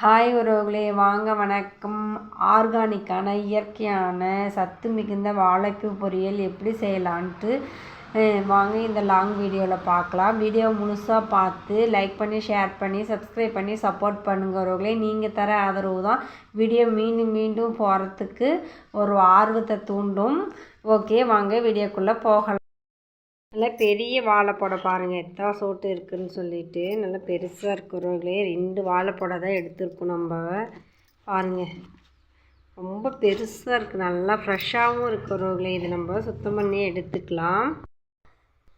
Hi உறவுகளே வாங்க வணக்கம். ஆர்கானிக்கான இயற்கையான சத்து மிகுந்த வாழைப்பூ பொரியல் எப்படி செய்யலான்ட்டு வாங்க இந்த லாங் வீடியோவில் பார்க்கலாம். வீடியோ முழுசாக பார்த்து லைக் பண்ணி ஷேர் பண்ணி சப்ஸ்கிரைப் பண்ணி சப்போர்ட் பண்ணுங்கிறவர்களே நீங்கள் தர ஆதரவு தான் வீடியோ மீண்டும் மீண்டும் போகிறதுக்கு ஒரு ஆர்வத்தை தூண்டும். ஓகே வாங்க வீடியோக்குள்ளே போகலாம். நல்லா பெரிய வாழைப்பழம் பாருங்கள் எத்தனை சோட்டு இருக்குதுன்னு சொல்லிட்டு நல்லா பெருசாக இருக்கிறவங்களே ரெண்டு வாழைப்பழம் தான் எடுத்துருக்கோம் நம்ம. பாருங்கள் ரொம்ப பெருசாக இருக்குது நல்லா ஃப்ரெஷ்ஷாகவும் இருக்கிறவங்களே இது நம்ம சுத்தம் பண்ணி எடுத்துக்கலாம்.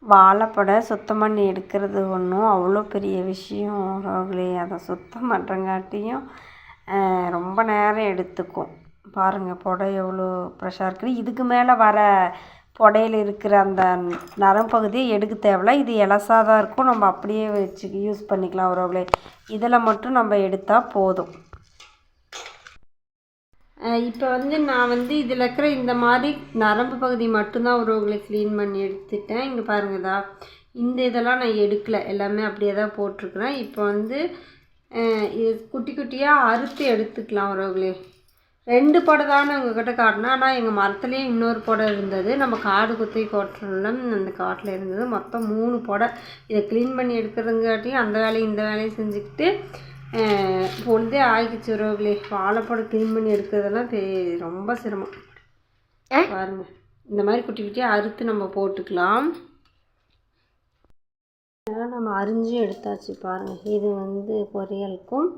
வாழைப்பழம் சுத்தம் பண்ணி எடுக்கிறது ஒன்றும் அவ்வளோ பெரிய விஷயம் உறவுகளே அதை சுத்தம் பண்ணுறங்காட்டியும் ரொம்ப நேரம் எடுத்துக்கும். பாருங்கள் புடை எவ்வளோ ஃப்ரெஷ்ஷாக இருக்குது இதுக்கு மேலே வர புடையில் இருக்கிற அந்த நரம் பகுதியை எடுக்க தேவையில்ல. இது எலசாக தான் இருக்கும். நம்ம அப்படியே வச்சு யூஸ் பண்ணிக்கலாம் உறவுகளே. இதில் மட்டும் நம்ம எடுத்தால் போதும். இப்போ வந்து நான் வந்து இதில் இருக்கிற இந்த மாதிரி நரம்பு பகுதி மட்டும்தான் உறவுகளை க்ளீன் பண்ணி எடுத்துட்டேன். இங்கே பாருங்கதா இந்த இதெல்லாம் நான் எடுக்கலை. எல்லாமே அப்படியே தான் போட்டிருக்குறேன். இப்போ வந்து இது குட்டி குட்டியாக அறுத்து எடுத்துக்கலாம் உறவுகளே. ரெண்டு படை தான் உங்ககிட்ட காட்டினேன் ஆனால் எங்கள் மரத்துலேயே இன்னொரு படை இருந்தது. நம்ம காடு குத்தி கோட்டில் அந்த காட்டில் இருந்தது. மொத்தம் மூணு படை இதை க்ளீன் பண்ணி எடுக்கிறதுங்காட்டியும் அந்த வேலையும் இந்த வேலையும் செஞ்சுக்கிட்டு பொழுதே ஆகிடுச்சு உறவுகளே வாழைப்பழம் க்ளீன் பண்ணி எடுக்கிறதெல்லாம் ரொம்ப சிரமம். பாருங்க. இந்த மாதிரி குட்டி குட்டியாக அறுத்து நம்ம போட்டுக்கலாம். நம்ம அரிஞ்சு எடுத்தாச்சு பாருங்கள் இது வந்து பொரியலுக்கும்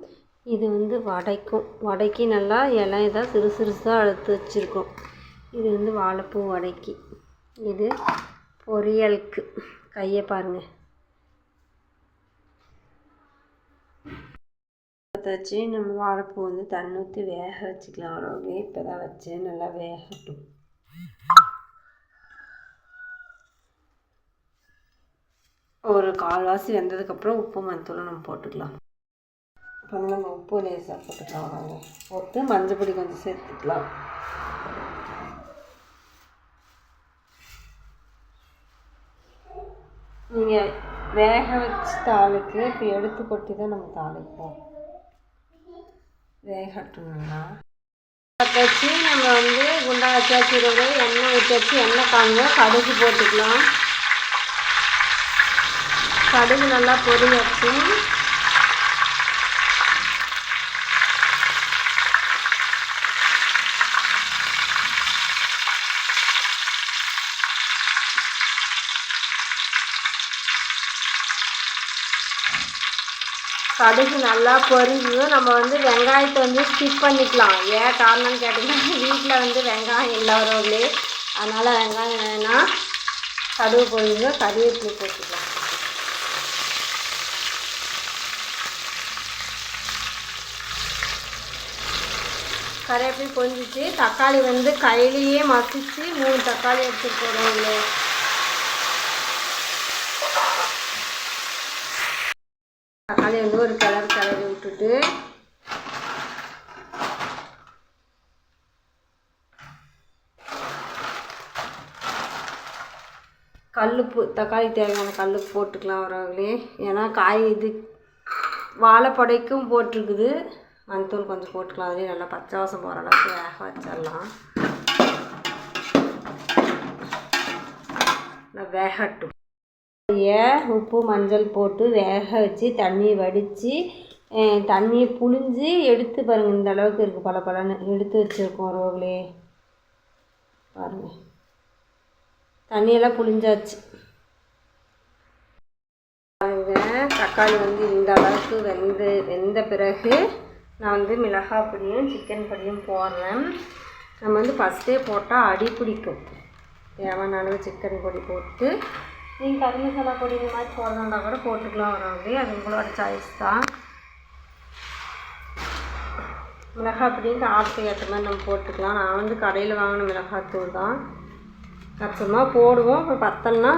இது வந்து வடைக்கும். வடைக்கு நல்லா இலை இதாக சிறு சிறுசாக அழுத்து வச்சுருக்கோம். இது வந்து வாழைப்பூ வடைக்கு. இது பொரியலுக்கு. கையை பாருங்கள் வச்சு நம்ம வாழைப்பூ வந்து தண்ணி ஊற்றி வேக வச்சுக்கலாம். அவ்வளோ இப்போ தான் வச்சு நல்லா வேகட்டும். ஒரு கால்வாசி வெந்ததுக்கப்புறம் உப்பு மஞ்சத்தூள் நம்ம போட்டுக்கலாம். இப்போ நம்ம உப்பு லேசாக போட்டுக்கலாம் போட்டு மஞ்சள் பொடி கொஞ்சம் சேர்த்துக்கலாம். நீங்கள் வேக வச்ச தாளுக்கு இப்போ எடுத்து கொட்டி தான் நம்ம தாளிப்போம். வேகட்டும்னா வச்சு நம்ம வந்து குண்டா வச்சாச்சு இருபது எண்ணெய் ஊற்றி வச்சு எண்ணெய் காங்க கடுகு போட்டுக்கலாம். கடுகு நல்லா பொரியட்டும் கடுகு நல்லா பொரிஞ்சதும் நம்ம வந்து வெங்காயத்தை வந்து ஸ்கிப் பண்ணிக்கலாம். ஏன் காரணம்னு கேட்டிங்கன்னா வீட்டில் வந்து வெங்காயம் இல்லாதவர்களே அதனால் வெங்காயம் வேணால் கடுகு பொரிஞ்சதும் கறிவேப்பிலை போட்டுக்கலாம். கறிவேப்பிலை பொரிஞ்சிச்சு. தக்காளி வந்து கையிலேயே மசிச்சு மூணு தக்காளி எடுத்து போடுவோங்களே தக்காளி வந்து ஒரு கலர் கிளறி விட்டுட்டு கல்லுப்பு தக்காளி தேவையான கல்லுப்பு போட்டுக்கலாம் வரவங்களே ஏன்னா காய் இது வாழைப்படைக்கும் போட்டிருக்குது. மஞ்சத்தூள் கொஞ்சம் போட்டுக்கலாம். அதுலேயும் நல்லா பச்சை வாசம் போகிற அளவுக்கு வேக வச்சிடலாம். நல்லா வேகட்டும். உப்பு மஞ்சள் போட்டு வேக வச்சு தண்ணி வடித்து தண்ணியை புழிஞ்சு எடுத்து பாருங்கள் இந்த அளவுக்கு இருக்குது பல பலன்னு எடுத்து வச்சுருக்கோம் ரோகலே. பாருங்கள் தண்ணியெல்லாம் புழிஞ்சாச்சு. பாருங்க தக்காளி வந்து இந்த அளவுக்கு வெந்து வெந்த பிறகு நான் வந்து மிளகாய் பொடியும் சிக்கன் பொடியும் போடுறேன். நம்ம வந்து ஃபஸ்ட்டே போட்டால் அடி பிடிக்கும். தேவையான அளவு சிக்கன் பொடி போட்டு நீங்கள் கறி மசாலா பொடி இந்த மாதிரி போடுறதா கூட போட்டுக்கலாம் வராது அது உங்களோட சாய்ஸ் தான். மிளகாய் பொடியும் காரத்துக்கு ஏற்ற மாதிரி நம்ம போட்டுக்கலாம். நான் வந்து கடையில் வாங்கின மிளகாத்தூள் தான். கச்சமாக போடுவோம். அப்புறம் பத்தலைன்னா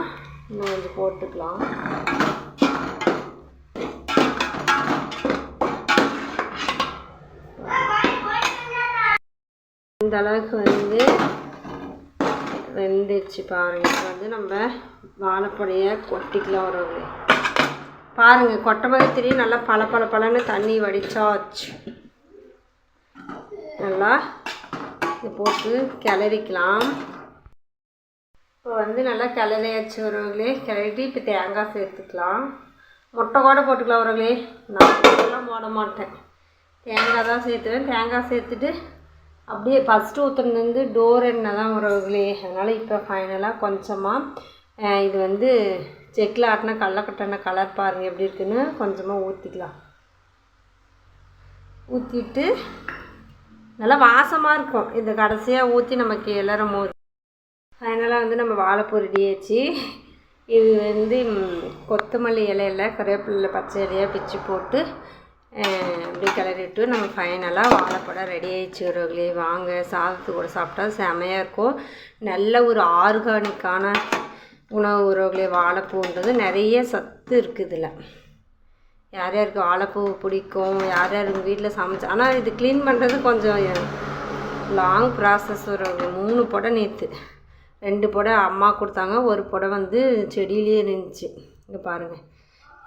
இன்னும் கொஞ்சம் போட்டுக்கலாம். இந்த அளவுக்கு வந்து வெந்துச்சு பாருங்கள் இப்போ வந்து நம்ம வாழைப்பழைய கொட்டிக்கலாம் ஒரு பாருங்கள் கொட்டை மாதிரி தெரியும். நல்லா பல பல பலன்னு தண்ணி வடிச்சாச்சு. நல்லா இது போட்டு கிளறிக்கலாம். இப்போ வந்து நல்லா கிளறியாச்சு உறவுகளே கிளறிட்டு இப்போ தேங்காய் சேர்த்துக்கலாம். முட்டை கூட போட்டுக்கலாம் உறவுகளே நான் போட மாட்டேன். தேங்காய் தான் சேர்த்துவேன். தேங்காய் சேர்த்துட்டு அப்படியே ஃபஸ்ட்டு ஊற்றுனது டோர் எண்ணெய் தான் உறவுகளே அதனால் இப்போ ஃபைனலாக கொஞ்சமாக இது வந்து செக்கில் ஆட்டின கடலக்கட்டண கலர் பாருங்கள் எப்படி இருக்குன்னு கொஞ்சமாக ஊற்றிக்கலாம் ஊற்றிட்டு நல்லா வாசமாக இருக்கும். இந்த கடைசியாக ஊற்றி நம்ம கிளறும் போது. ஃபைனலாக வந்து நம்ம வாழைப்பூ ரெடி இது வந்து கொத்தமல்லி இலையில கருவேப்பிலை பச்சை இலையாக பிச்சு போட்டு இப்படி அப்படியே கிளறிட்டு நம்ம ஃபைனலாக வாழைப்படம் ரெடி ஆயிடுச்சு உறவுகளே. வாங்க சாதத்து கூட சாப்பிட்டா செமையாக இருக்கும். நல்ல ஒரு ஆர்கானிக்கான உணவு உறவுகளே வாழைப்பூன்றது நிறைய சத்து இருக்குது இதில். யார் யாருக்கு வாழைப்பூ பிடிக்கும்? யார் யார் உங்கள் வீட்டில் சமைச்சு ஆனால் இது க்ளீன் பண்ணுறது கொஞ்சம் லாங் ப்ராசஸ் ஒரு மூணு புடை நேற்று ரெண்டு புடை அம்மா கொடுத்தாங்க. ஒரு புடை வந்து செடியிலே இருந்துச்சு. இங்கே பாருங்கள்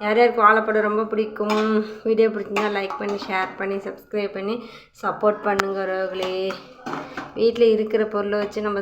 யார் யாருக்கு வாழைப்படம் ரொம்ப பிடிக்கும் வீடியோ பிடிச்சிருந்தா லைக் பண்ணி ஷேர் பண்ணி சப்ஸ்கிரைப் பண்ணி சப்போர்ட் பண்ணுங்க வீட்டில் இருக்கிற பொருளை வச்சு நம்ம